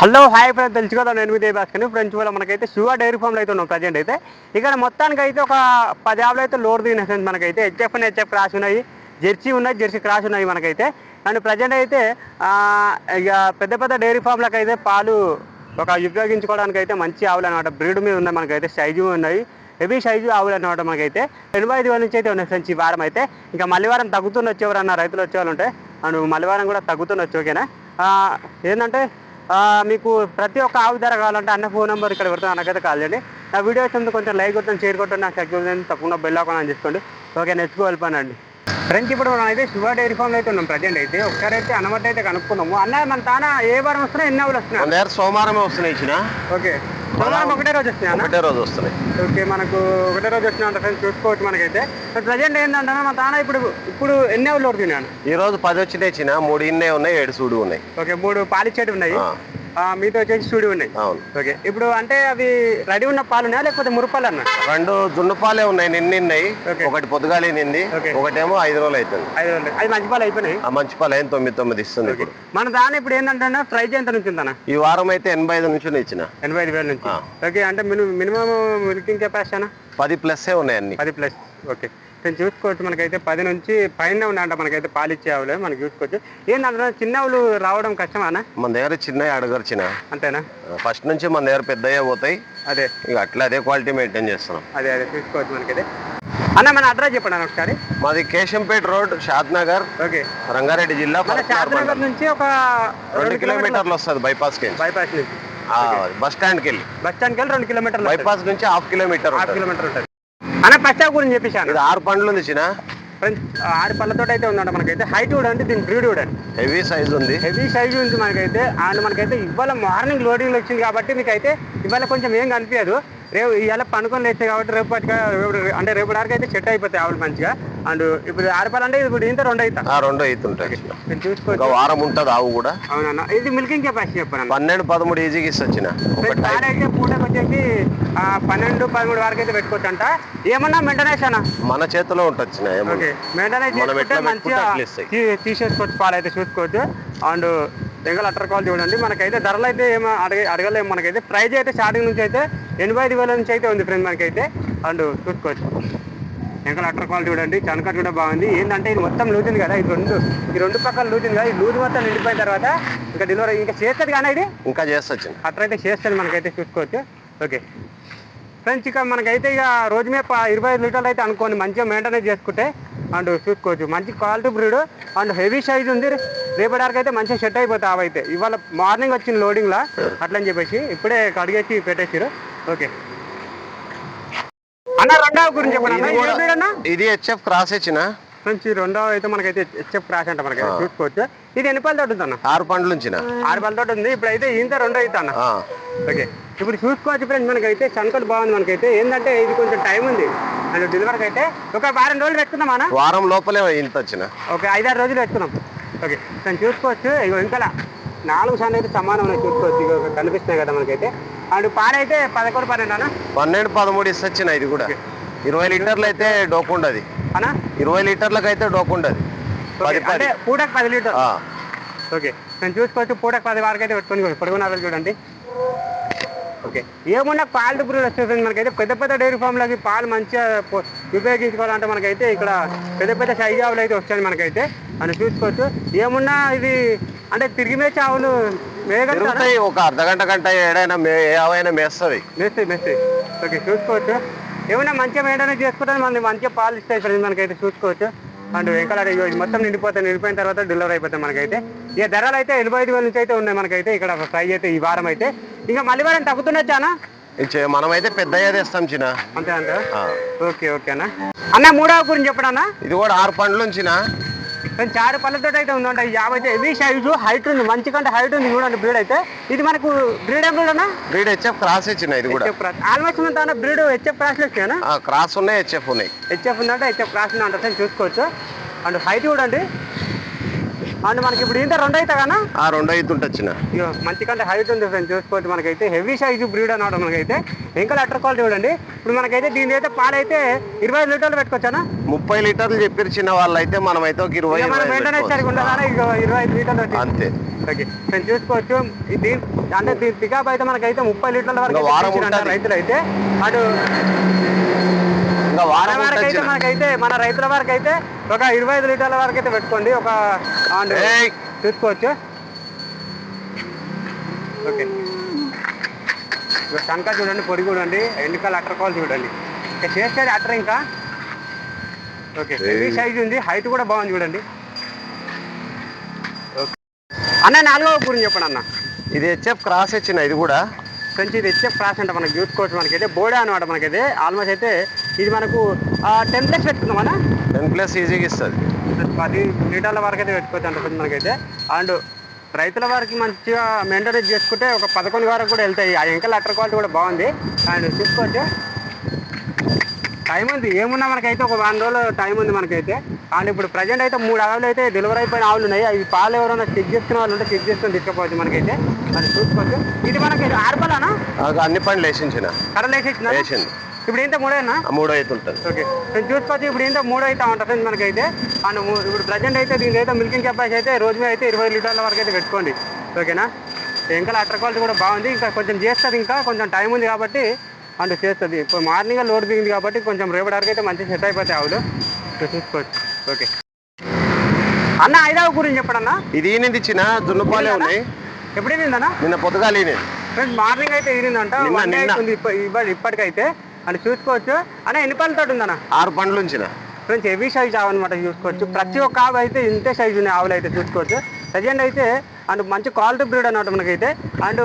Hello hi friends తెలుసుకోదాం నేను Vijay Bhaskar friends వల్ల మనకైతే శివ డైరీ ఫామ్లో అయితే ఉన్నాం ప్రజెంట్ అయితే. ఇక్కడ మొత్తానికి అయితే ఒక పది ఆవులు అయితే లోడ్ దిగిన ఫ్రెండ్స్ మనకైతే. హెచ్ఎఫ్ అండ్ హెచ్ఎఫ్ క్రాస్ ఉన్నాయి. జెర్సీ ఉన్నాయి జెర్సీ క్రాస్ ఉన్నాయి మనకైతే. అండ్ ప్రజెంట్ అయితే ఇక పెద్ద పెద్ద డైరీ ఫామ్లకు అయితే పాలు ఒక ఉపయోగించుకోవడానికి అయితే మంచి ఆవులు అనమాట బ్రీడ్ మీద ఉన్నాయి మనకైతే సైజు ఉన్నాయి. హెవీ సైజు ఆవులు అనమాట మనకైతే. ఎనభై ఐదు వేల నుంచి అయితే ఉన్నాయి ఫ్రెండ్స్ ఈ వారం అయితే. ఇంకా మల్లివారం తగ్గుతున్న వచ్చేవారన్న రైతులు వచ్చేవాళ్ళు ఉంటే అండ్ మల్లివారం కూడా కూడా వచ్చి ఓకేనా? ఏంటంటే మీకు ప్రతి ఒక్క ఆవు ధర కావాలంటే అన్న ఫోన్ నెంబర్ ఇక్కడ పెడతాను. నాకైతే కాల్ చేయండి. నా వీడియో వచ్చింది కొంచెం లైక్ కొట్టండి షేర్ కొట్టండి నాకు సబ్స్క్రైబ్ చేయండి తప్పకుండా బెల్ ఆకుండా చేసుకోండి. ఓకే నెచ్చుకో వెళ్ళిపోనండి. ఫ్రెండ్స్ ఇప్పుడు మనం అయితే శివ డైరీ ఫామ్లో అయితే ఉన్నాం ప్రజెంట్ అయితే. ఒకసారి అయితే అనమాట అయితే కనుక్కున్నాము. అన్న మన తాన ఏ వారం వస్తున్నాయి ఎన్ని ఆవులు మన వస్తున్నాయి సోమవారమే వస్తున్నాయి ఇచ్చిన ఓకే. ఒకటే రోజు వస్తున్నాయి ఒకటే రోజు వస్తున్నాయి ఓకే మనకు ఒకటే రోజు వచ్చిన ఫ్రెండ్స్ చూసుకోవచ్చు మనకైతే. ప్రజెంట్ ఏంటంటే మా తాన ఇప్పుడు ఇప్పుడు ఎన్ని పడుతున్నాను ఈ రోజు పది వచ్చినాయి ఇచ్చిన మూడు ఇన్నే ఉన్నాయి ఏడు సూడు ఉన్నాయి. ఓకే మూడు పాలిచ్చేటి ఉన్నాయి. మీతో వచ్చేసి స్టూడియో ఉన్నాయి. అవును. ఓకే. ఇప్పుడు అంటే అవి రెడీ ఉన్న పాలు ఉన్నాయా లేకపోతే మురుపాలు అన్న? రెండు జున్నుపాలే ఉన్నాయి నిన్నిన్నాయి ఓకే. ఒకటి పొద్దుగాలి నింది. ఒకటేమో ఐదు రోజులు అవుతుంది ఐదు వందలు అది మంచి పాలు అయిపోయినాయి? ఆ మంచి పాలు అయిన తొమ్మిది తొమ్మిది ఇస్తుంది ఇప్పుడు. మన దాని ఇప్పుడు ఏంటంటే ప్రైజ్ ఎంత నుంచి ఉందన్న? ఈ వారం అయితే ఎనభై ఐదు నుంచి ఇచ్చిన. ఎనభై ఐదు వేల నుంచి. ఓకే. అంటే మినిమం మినిమం మిల్కింగ్ కెపాసిటీ పది ప్లస్సే ఉన్నాయి అన్ని. పది ప్లస్. ఓకే. నేను చూసుకోవచ్చు మనకైతే పది నుంచి పైన ఉన్నాయంట మనకైతే పాలు ఇచ్చే ఆవులే మనకి చూసుకోవచ్చు. ఏంటంటే చిన్న ఆవులు రావడం కష్టమా అన్న? మన దగ్గర చిన్న అడగర్చిన అంతేనా? ఫస్ట్ నుంచి మన దగ్గర పెద్దయ్యే పోతాయి. అదే. ఇక అట్లా అదే క్వాలిటీ మెయింటైన్ చేస్తున్నాం. అదే అదే చూసుకోవచ్చు మనకైతే. అన్న మన అడ్రస్ చెప్పండి అన్న ఒకసారి. మాది కేశంపేట రోడ్ షాద్ నగర్ ఓకే. రంగారెడ్డి జిల్లా మండలం. నుంచి ఒక రెండు కిలోమీటర్లు వస్తుంది బైపాస్కి. బైపాస్ నుంచి. బస్ స్టాండ్కి వెళ్ళి. బస్ స్టాండ్కి వెళ్ళి రెండు కిలోమీటర్లు. బైపాస్ నుంచి హాఫ్ కిలోమీటర్ హాఫ్. కిలోమీటర్ ఉంటుంది. అన్న ఫస్ట్ గురించి చెప్పేసాను ఇది ఆరు పండ్లు ఉంది చిన్న. ఆరు పళ్ళతో అయితే ఉందంట మనకైతే. హైట్ కూడా అంటే దీని బ్రీడ్ కూడా హెవీ సైజ్ ఉంది. హెవీ సైజ్ ఉంది మనకైతే. అండ్ మనకైతే ఇవాళ మార్నింగ్ లోడింగ్ వచ్చింది కాబట్టి మీకు అయితే ఇవాళ కొంచెం ఏం కనిపించదు. రేపు ఇవాళ పనుకొని లేచాయి కాబట్టి రేపు పట్టుక అంటే రేపు వరకు అయితే సెట్ అయిపోతాయి ఆవులు మంచిగా. అండ్ ఇప్పుడు ఆరుపాలు అంటే ఇప్పుడు ఇంత రెండు అవుతా ఆ రెండు అవుతుంటాయి చూసుకోవచ్చు. వారం ఉంటుంది ఆవు కూడా. అవునన్న. ఇది మిల్కింగ్ కెపాసిటీ చెప్పాను? పన్నెండు పదమూడు టైం. తాడు అయితే పూటకు వచ్చేసి పన్నెండు పదమూడు వరకు అయితే పెట్టుకోవచ్చు అంట ఏమన్నా మెయింటెనెన్స్ అన్న? మన చేతిలో ఉంటుంది మెయింటెనెన్స్ మంచిగా తీసేసుకోవచ్చు పాలు అయితే చూసుకోవచ్చు. అండ్ ఎంగల్ అట్టర్ కాల్ చూడండి మనకైతే ధరలు అయితే ఏమో అడగ అడగలేము. మనకైతే ప్రైజ్ అయితే స్టార్టింగ్ నుంచి అయితే ఎనభై ఐదు వేల నుంచి అయితే ఉంది ఫ్రెండ్ మనకైతే. అండ్ చూసుకోవచ్చు ఎంకల్ అట్టర్ క్వాలిటీ చూడండి చనకట్ కూడా బాగుంది. ఏంటంటే ఇది మొత్తం లూజింది కదా ఇది రెండు ఈ రెండు పక్కల లూజింది కదా ఈ లూజ్ మొత్తం నిండిపోయిన తర్వాత ఇంకా డెలివరీ ఇంకా చేస్తుంది కానీ ఇది? ఇంకా చేస్తొచ్చిన అట్లా అయితే చేస్తుంది మనకైతే చూసుకోవచ్చు ఓకే. ఫ్రెండ్స్ ఇక మనకైతే ఇక రోజు మీద ఇరవై ఐదు లీటర్లు అయితే అనుకోండి మంచిగా మెయింటెనెన్స్ చేసుకుంటే. అండ్ చూసుకోవచ్చు మంచి quality breed and heavy size ఉంది రేపటి వరకు అయితే మంచిగా సెట్ అయిపోతాయి అవైతే ఇవాళ మార్నింగ్ వచ్చిన లోడింగ్లా అట్లని చెప్పేసి ఇప్పుడే కడిగేసి పెట్టేసారు ఓకే. అన్న రెండవ గురించి చెప్పండి ఇది హెచ్ఎఫ్ క్రాస్ ఇచ్చిన రెండవ అయితే మనకైతే హెచ్ఎఫ్ క్రాష్ అంట మనకైతే చూసుకోవచ్చు. ఇది ఎన్ని పళ్ళతో ఉంటుంది అన్న ఆరు పండ్లు ఉంచిన. ఆరు పళ్ళతో ఉంది. ఇప్పుడైతే ఇంత రెండో అయితే అన్న. ఓకే. ఇప్పుడు చూసుకోవచ్చు ఫ్రెండ్స్ మనకైతే చనకలు బాగుంది మనకైతే. ఏంటంటే ఇది కొంచెం టైం ఉంది. అండ్ డెలివరీకి అయితే ఒక వారం రోజులు పెట్టుకుందాం అన్న? వారం లోపలే ఇంత వచ్చిన. ఒక ఐదారు రోజులు పెట్టుకున్నాం ఓకే. దాన్ని చూసుకోవచ్చు. ఇగో ఇంకా నాలుగు సార్లు అయితే సమానం చూసుకోవచ్చు. ఇగో కనిపిస్తున్నాయి కదా మనకైతే. అండ్ పాలైతే పదకొండు పన్నెండు అన్న? పన్నెండు పదమూడు ఇస్తొచ్చిన ఇది కూడా. ఇరవై లీటర్లు అయితే డోకు ఉండదు. అన్న? ఇరవై లీటర్లకు అయితే డోకు ఉండదు. ఓకే, పది పది. అంటే పూటకు పది లీటర్? ఓకే. నేను చూసుకోవచ్చు పూటకు పది వరకు అయితే పెట్టుకొని పొడుగున్నారు చూడండి. ఓకే. ఏమున్నా పాలు బ్రీడ్ వచ్చేసింది మనకైతే. పెద్ద పెద్ద డైరీ ఫామ్లకి పాలు మంచిగా ఉపయోగించుకోవాలంటే మనకైతే ఇక్కడ పెద్ద పెద్ద సైజు ఆవులు అయితే వచ్చాయి మనకైతే. అని చూసుకోవచ్చు. ఏమున్నా ఇది అంటే తిరిగి మేచే ఆవులు తిరుగుతాయి ఒక అర్ధ గంట గంట ఏడైనా మే ఆవైనా మేస్తుంది. మెస్సేజ్ మెస్సేజ్ ఓకే చూసుకోవచ్చు. ఏమైనా మంచిగా మెయింటెనెన్స్ చేసుకుంటే మనకి మంచిగా పాలు ఇస్తాయి ఫ్రెండ్స్ మనకైతే చూసుకోవచ్చు. అండ్ ఇది మొత్తం నిండిపోతాయి నిండిపోయిన తర్వాత డెలివరీ అయిపోతాయి మనకైతే. ఇక ధరలు అయితే ఎనభై ఐదు వేల నుంచి అయితే ఉన్నాయి మనకైతే ఇక్కడ ప్రైజ్ అయితే ఈ వారం అయితే. ఇంకా మళ్ళీ వారం తగ్గుతున్నచ్చానా ఇచ్చే మనమైతే పెద్దయ్యే తెస్తాం చిన్న. అంతే అంతే ఓకే ఓకే అన్న. మూడవ గురించి చెప్పడన్నా ఇది కూడా ఆరు పండ్లు ఉంచిన. కొంచెం చారు పళ్ళతో అయితే ఉందంట. యాభై అయితే హెవీ సైజు హైట్ ఉంది. మంచి కంటే హైట్ ఉంది చూడండి బ్రీడ్ అయితే. ఇది మనకు బ్రీడ్ ఏం బ్రీడ్ అన్న? బ్రీడ్ హెచ్ఎఫ్ క్రాస్ ఇచ్చిన ఇది కూడా. క్రాస్ ఆల్మోస్ట్ మన బ్రీడ్ హెచ్ఎఫ్ క్రాస్లో వచ్చానా ఆ, క్రాస్ ఉన్నాయి హెచ్ఎఫ్ ఉన్నాయి. హెచ్ఎఫ్ ఉందంటే హెచ్ఎఫ్ క్రాస్ ఉంది అంటే చూసుకోవచ్చు. అండ్ హైట్ కూడా అండి మనకి ఇప్పుడు ఇంత రెండు అవుతా కానీ? ఆ రెండో ఈత ఉంటుంది మంచి కంటే హైట్ ఉంది ఫ్రెండ్స్ చూసుకోవచ్చు మనకైతే. హెవీ సైజు బ్రీడ్ అన్నమాట మనకైతే. ఇంకా లెటర్ క్వాలిటీ చూడండి. ఇప్పుడు మనకైతే దీని అయితే పాలైతే ఇరవై ఐదు లీటర్లు పెట్టుకోవచ్చానా? ముప్పై లీటర్లు చెప్పారు చిన్న వాళ్ళు అయితే మనం అయితే ఒక ఇరవై మనం ఇరవై ఐదు మెయింటెనెన్స్ ఇరవై ఐదు లీటర్లు అంతే. ఓకే నేను చూసుకోవచ్చు. ఇది అంటే దీని పికప్ అయితే మనకైతే ముప్పై లీటర్ల వరకు అయితే. రైతులు అయితే అటు మన వారం వరకు అయితే ఉంటుంది మనకైతే మన రైతుల వరకు అయితే ఒక ఇరవై ఐదు లీటర్ల వరకు అయితే పెట్టుకోండి. ఒక. చూసుకోవచ్చు. ఓకే. ఇక టంకా చూడండి పొడి చూడండి ఎండుకల్ అటర్ కాల్ చూడండి. ఇక చేసేది అటర్ ఇంకా? ఓకే. హెవీ. సైజ్ ఉంది హైట్ కూడా బాగుంది చూడండి. ఓకే. అన్న నాలుగవ గురించి చెప్పండి అన్న. ఇది హెచ్ఎఫ్ క్రాస్ వచ్చిన ఇది కూడా? ఫ్రెండ్స్ ఇది హెచ్ఎఫ్ క్రాస్ అంటే మనకి చూసుకోవచ్చు మనకైతే బోడా అనమాట మనకైతే. ఆల్మోస్ట్ అయితే ఇది మనకు టెన్ ప్లస్ పెట్టుకుందాం అన్న టెన్ ప్లస్ ఈజీగా ఇస్తుంది. పది లీటర్ల వరకు అయితే పెట్టుకోవచ్చు మనకైతే. అండ్ రైతుల వారికి మంచిగా మెయింటెనెన్స్ చేసుకుంటే ఒక పదకొండు వరకు కూడా వెళ్తాయి. ఆ ఎంకల్ అటర్ క్వాలిటీ కూడా బాగుంది. అండ్ చూసుకోవచ్చు. టైం ఉంది. ఏమున్నా మనకైతే ఒక వారం రోజులు టైం ఉంది మనకైతే. అండ్ ఇప్పుడు ప్రజెంట్ అయితే మూడు ఆవులు అయితే డెలివరీ అయిపోయిన ఆవులు ఉన్నాయి. అవి పాలు ఎవరైనా చెక్ చేసుకునే వాళ్ళు ఉంటే చెక్ చేసుకొని తీసుకుపోవచ్చు మనకైతే. అది చూసుకోవచ్చు. ఇది మనకి ఆర్పలానా అన్ని పనులు వేసించిన కడలు వేసేసిందా ఇప్పుడు ఏంటో మూడేనా? మూడో అయితే ఉంటుంది. ఓకే. నేను చూసుకోవచ్చు ఇప్పుడు ఏంటో మూడు అయితే ఉంటుంది మనకైతే. అండ్ ఇప్పుడు ప్రజెంట్ అయితే దీని అయితే మిల్కింగ్ కెపాసిటీ అయితే రోజు మీద అయితే ఇరవై లీటర్ల వరకు అయితే పెట్టుకోండి. ఓకేనా? ఇంకా అటర్ క్వాలిటీ కూడా బాగుంది. ఇంకా కొంచెం చేస్తుంది ఇంకా కొంచెం టైం ఉంది కాబట్టి అండ్ చేస్తుంది. ఇప్పుడు మార్నింగ్ లోడ్ దిగింది కాబట్టి కొంచెం రేపటి వరకు అయితే మంచిగా సెట్ అయిపోతాయి ఆవులు. చూసుకోవచ్చు. ఓకే. అన్న ఐదావు గురించి చెప్పడన్నా ఇది ఈనింది ఇచ్చిన దున్నపాలే ఉన్నాయి. ఎప్పుడు ఏందన్నా నిన్న పొద్దుగాల ఫ్రెండ్స్ మార్నింగ్ అయితే ఇప్పటి- ఇప్పటికైతే. అని చూసుకోవచ్చు. అన్న ఎన్ని పళ్ళతో ఉందన్న? ఆరు పండ్లు ఉంచిన ఫ్రెండ్స్ హెవీ సైజ్ ఆవు అనమాట చూసుకోవచ్చు. ప్రతి ఒక్క ఆవు అయితే ఇంతే సైజు ఉన్నాయి ఆవులు అయితే చూసుకోవచ్చు. ప్రజెంట్ అయితే అండ్ మంచి క్వాలిటీ బ్రీడ్ అన్నమాట మనకైతే. అండ్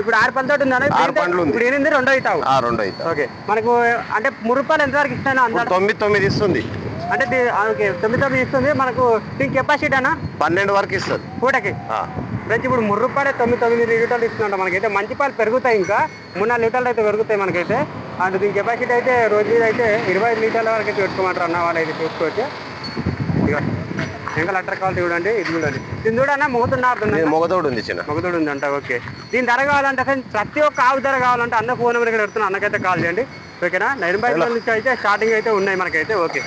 ఇప్పుడు ఆరు పళ్ళతో ఉందన్న ఆరు పండ్లు ఉంది. ఇప్పుడు ఎనిమిది రెండో అవుతావు రెండు ఓకే. మనకు అంటే మూడు రూపాయలు ఎంతవరకు ఇస్తాను అందాలి తొమ్మిది తొమ్మిది ఇస్తుంది. అంటే ఓకే. తొమ్మిది తొమ్మిది ఇస్తుంది. మనకు దీని కెపాసిటీ అన్న? పన్నెండు వరకు ఇస్తుంది. పూటకి. ఫ్రెండ్స్ ఇప్పుడు మూడు రూపాయలు తొమ్మిది తొమ్మిది లీటర్లు ఇస్తుందంట మనకైతే. మంచి పాలు పెరుగుతాయి ఇంకా. మూడు నాలుగు లీటర్లు అయితే పెరుగుతాయి మనకైతే. అండ్ దీని కెపాసిటీ అయితే రోజు మీద అయితే ఇరవై ఐదు లీటర్ల వరకు అయితే పెట్టుకోమంటారు అన్న వాళ్ళు అయితే చూసుకోవచ్చు. ఇక ఇంకా లెటర్ కావాలి చూడండి ఇది చూడండి. దీని చూడన్నా మొగతున్నారు మొగతోడు ఉంది? చిన్న. మొగతుడు ఉందంట ఓకే. దీని ధర కావాలంటే ఫ్రెండ్స్ ప్రతి ఒక్క ఆవు ధర కావాలంటే అన్న ఫోన్ నెంబర్ ఇక్కడ పెడుతున్నా అన్నకైతే కాల్ చేయండి. ఓకేనా? నైన్ బై నుంచి అయితే స్టార్టింగ్ అయితే ఉన్నాయి మనకైతే ఓకే.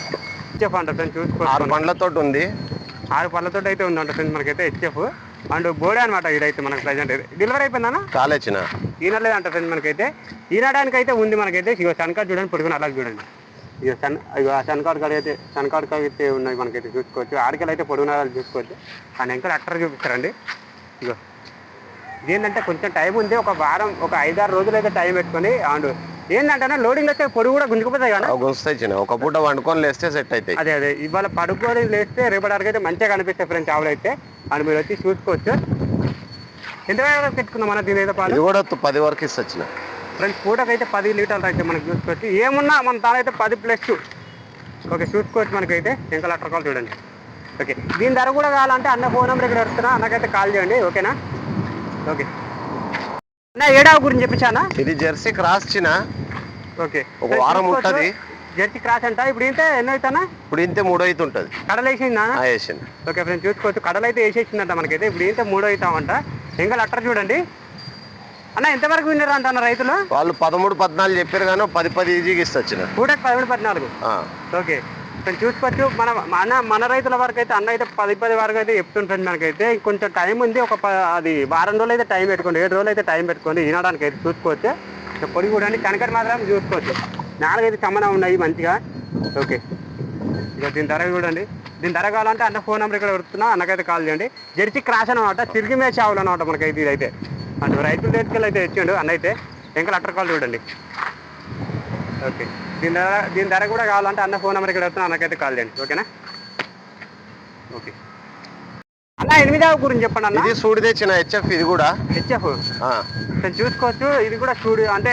హెచ్ఎఫ్ అంట ఫ్రెండ్స్ ఆరు పండ్లతో ఉంది. ఆరు పళ్ళతో అయితే ఉందంట ఫ్రెండ్స్ మనకైతే హెచ్ఎఫ్. అండ్ బోడే అనమాట ఇదైతే మనకి ప్రజెంట్ డెలివరీ అయిపోయిందన్నా కాలేచిన. ఈనలేదంట ఫ్రెండ్స్ మనకైతే. ఈనడానికి అయితే ఉంది మనకైతే. ఇగో సన్కార్ చూడండి పొడుగున అలాగే చూడండి. ఇక సన్ ఇగో ఆ సన్కార్ కాడ అయితే సన్కార్ కాడ అయితే ఉన్నాయి మనకైతే చూసుకోవచ్చు. ఆడికలు అయితే పొడుగున చూసుకోవచ్చు. కానీ ఇంకా అట్టర్ చూపిస్తారండి. ఇగో. ఏంటంటే కొంచెం టైం ఉంది. ఒక వారం ఒక ఐదారు రోజులు అయితే టైం పెట్టుకొని అండ్ ఏంటంటే లోడింగ్ అయితే పొడుగు కూడా గుంజుకుపోతాయి కానీ గుంస్తాయి చిన్న. ఒక పూట వండుకొని లేస్తే సెట్ అవుతాయి అదే అదే. ఇవాళ పడుకొని లేస్తే రేపటి వరకు అయితే మంచిగా కనిపిస్తాయి ఫ్రెండ్స్ ఆవులు అయితే. అండ్ మీరు వచ్చి చూసుకోవచ్చు. ఎంత పెట్టుకుందాం మన దీని అయితే పాలు? కూడా పది వరకు ఇస్తొచ్చిన ఫ్రెండ్స్ పూటకైతే అయితే పది లీటర్లు అయితే మనకి చూసుకోవచ్చు. ఏమున్నా మన తానైతే పది ప్లస్ ఓకే చూసుకోవచ్చు మనకైతే. ఇంకా లెటర్ కాల్ చూడండి. ఓకే. దీని ధర కూడా కావాలంటే అన్న ఫోన్ నెంబర్ ఇక్కడ వస్తున్నా. అన్నకైతే కాల్ చేయండి. ఓకేనా? ఓకే. ఏడావు గురించి చెప్పించానా ఇది జెర్సీ క్రాస్ చిన్న. ఓకే. ఒక వారం ఉంటది. జర్సీ క్రాస్ అంట. ఇప్పుడు ఏంటే ఎన్నో అవుతానా? ఇప్పుడు ఇంతే మూడో అయితే ఉంటుంది కడలేసిందా? ఆ వేసింది. ఓకే ఫ్రెండ్స్ చూసుకోవచ్చు. కడలు అయితే వేసేసిందంట మనకైతే. ఇప్పుడు ఏంటో మూడో అవుతామంట. ఇంకా లెటర్ చూడండి. అన్న ఎంతవరకు విన్నర్ అంటున్న రైతులు? వాళ్ళు పదమూడు పద్నాలుగు చెప్పారు కానీ పది పది ఈజీగా ఇస్తొచ్చిన పూటకి పదమూడు పద్నాలుగు? ఓకే. ఫ్రెండ్స్ చూసుకోవచ్చు మన మన మన రైతుల వరకు అయితే అన్న అయితే పది పది వరకు అయితే చెప్తుంటుంది మనకైతే. కొంచెం టైం ఉంది ఒక అది వారం రోజులు అయితే టైం పెట్టుకోండి ఏడు రోజులు అయితే టైం పెట్టుకోండి వినడానికి అయితే చూసుకోవచ్చు. పొడి కూడా కనకటి మాత్రం చూసుకోవచ్చు. నాలుగైదు సమానం ఉన్నాయి మంచిగా. ఓకే. ఇక దీని ధర చూడండి. దీని ధర కావాలంటే అన్న ఫోన్ నెంబర్ ఇక్కడ పెడుతున్నా అన్నకైతే కాల్ చేయండి. జెర్సీ క్రాస్ అనమాట తిరిగి మ్యాచ్ ఆవులు అనమాట మనకైతే ఇదైతే. అంటే రైతుల దగ్గరికి అయితే తెచ్చిండు అన్న అయితే ఇంకా లెటర్ కాల్ చూడండి. ఓకే. దీని ధర దీని ధర కూడా కావాలంటే అన్న ఫోన్ నెంబర్ ఇక్కడ వస్తున్నా అన్నకైతే కాల్ చేయండి. ఓకేనా? ఓకే. అన్న ఎనిమిదవ గురించి చెప్పండి అన్న. ఇది సూడి తెచ్చిన హెచ్ఎఫ్ ఇది కూడా. హెచ్ఎఫ్? చూసుకోవచ్చు. ఇది కూడా చూడు అంటే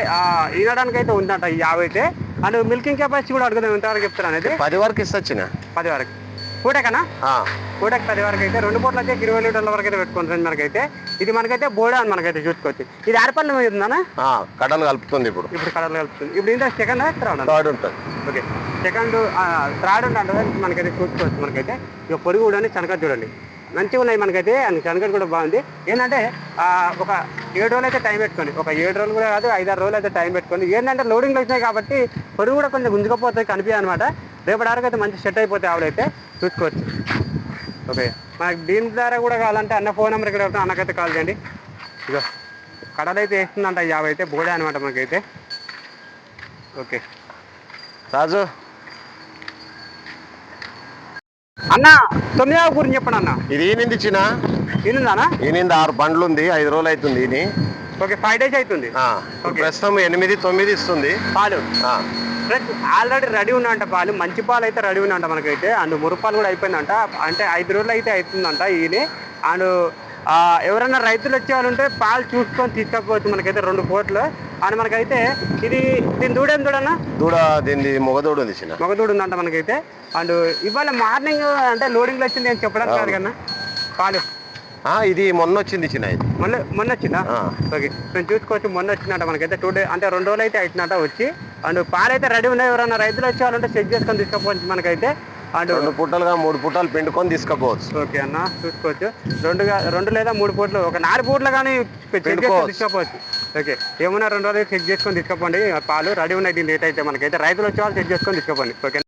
ఈనడానికి అయితే ఉందంట ఈ యాభై అయితే. అండ్ మిల్కింగ్ కెపాసిటీ కూడా అడుగుదాం ఎంతవరకు చెప్తారు అనేది? పది వరకు ఇస్తొచ్చిన పది వరకు. ఆ, పూటకి పది వరకు అయితే రెండు పూటలు అయితే ఇరవై లీటర్ల వరకు అయితే పెట్టుకుంటుంది మనకైతే. ఇది మనకైతే బోడా అని మనకైతే చూసుకోవచ్చు. ఇది ఆరపల్లి మీద ఆ, కడలు కలుపుతుంది ఇప్పుడు. ఇప్పుడు కలర్లు కలుపుతుంది. ఇప్పుడు ఇంత సెకండ్ థర్డ్ థర్డ్ ఉంటుంది. ఓకే. సెకండ్ థర్డ్ ఉంటుంది మనకైతే చూసుకోవచ్చు మనకైతే. ఇక పొడి కూడా చనక చూడండి. మంచిగా ఉన్నాయి మనకైతే అండ్ కనుక కూడా బాగుంది. ఏంటంటే ఆ, ఒక ఏడు రోజులు అయితే టైం పెట్టుకోండి. ఒక ఏడు రోజులు కూడా కాదు ఐదారు రోజులు అయితే టైం పెట్టుకోండి. ఏంటంటే లోడింగ్లు వచ్చినాయి కాబట్టి పొరుగు కూడా కొంచెం గుంజుకపోతాయి కనిపించాయి అనమాట రేపటి వరకు అయితే మంచి సెట్ అయిపోతాయి ఆవిడైతే చూసుకోవచ్చు. ఓకే. మనకి దీని ద్వారా కూడా కావాలంటే అన్న ఫోన్ నెంబర్ ఇక్కడ ఉంటుంది అన్నకైతే కాల్ చేయండి. ఇదో కడలైతే వేస్తుందంట యాభై అయితే బోడే అనమాట మనకైతే ఓకే. రాజు. అన్న తొమ్మిదవ గురించి చెప్పండి అన్న. ఇది ఈనింది చిన్న. తినుందానా ఈనింది ఆరు బండ్లు ఉంది ఐదు రోజులు అవుతుంది ఈని. ఓకే ఫైవ్ డేస్ అవుతుంది. ప్రస్తుతం ఎనిమిది తొమ్మిది ఇస్తుంది. పాలు. ఆల్రెడీ రెడీ ఉన్నంట పాలు. మంచి పాలు అయితే రెడీ ఉన్నంట మనకైతే. అండ్ మురుపాలు కూడా అయిపోయిందంట. అంటే ఐదు రోజులు అయితే అవుతుందంట ఈయన. అండ్ ఎవరైనా రైతులు వచ్చే వాళ్ళు ఉంటే పాలు చూసుకొని తీసుకపోవచ్చు మనకైతే రెండు కోట్లు. అండ్ మనకైతే ఇది దీని దూడేం దూడన్నా? దూడ దీనిది మొగదూడ ఉంది చిన్న. మగ దూడ ఉందంట మనకైతే. అండ్ ఇవాళ మార్నింగ్ అంటే లోడింగ్లో వచ్చింది నేను చెప్పడానికి కాదు కన్నా పాలు. ఇది మొన్న వచ్చింది చిన్న ఇది. మొన్న మొన్న వచ్చిందా. ఓకే. నేను చూసుకోవచ్చు మొన్న వచ్చిందంట మనకైతే. టూ డే అంటే రెండు రోజులు అయితే అవుతుందంట వచ్చి. అండ్ పాలు అయితే రెడీ ఉన్నాయి ఎవరైనా రైతులు వచ్చేవాళ్ళంటే చెక్ చేసుకొని తీసుకపోవచ్చు మనకైతే. అండ్ రెండు పుట్టలుగా మూడు పుట్టలు పిండుకొని తీసుకపోవచ్చు. ఓకే అన్న చూసుకోవచ్చు. రెండుగా రెండు లేదా మూడు పూట్లు ఒక నాలుగు పూట్లు కానీ చెక్ చేసుకొని. తీసుకోవచ్చు ఓకే ఏమన్నా రెండు రోజులు చెక్ చేసుకొని తీసుకోపోండి. పాలు రెడీ ఉన్నాయి దీని రేట్ అయితే మనకైతే రైతులు వచ్చే వాళ్ళు చెక్ చేసుకొని తీసుకోపోండి. ఓకే